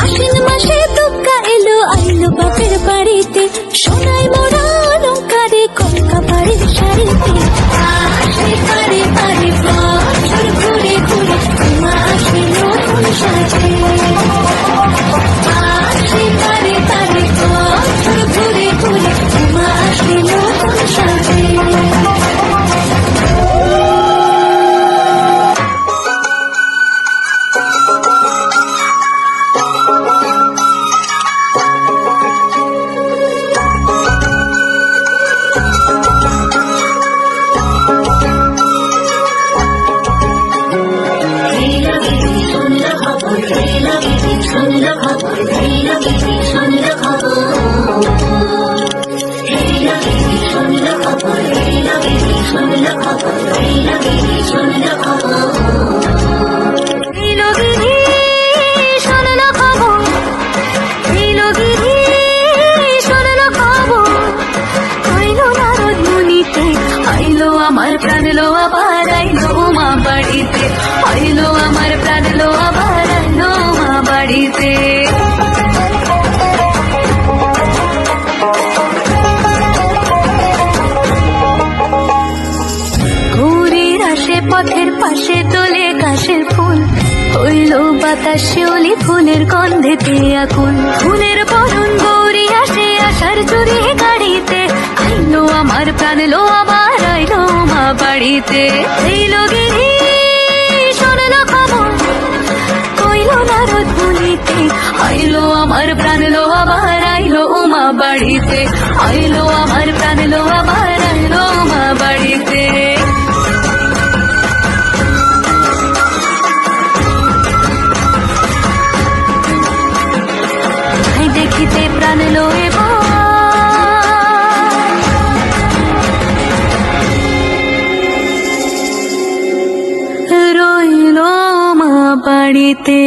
আশ্বিন মাসে দুগ্গা এলো আইলো বাপের বাড়িতে। আমার প্রাণ লো আবার ঘুরির আসে পথের পাশে তোলে কাশের ফুল। হইল বাতাস শিউলি ফুলের গন্ধেতে আকুল ফুলের বরণ গৌরী আসে আসার চুরি গাড়িতে। আইলো আমার প্রাণ লো আবার আইলো মা বাড়িতে। এইলো গিরি আইলো আমার প্রাণ লো আবার আইলো মা বাড়িতে আইলো আমার প্রাণ লো আবার আইলো মা বাড়িতে হাই দেখিতে প্রাণ লো এবার রইল মা বাড়িতে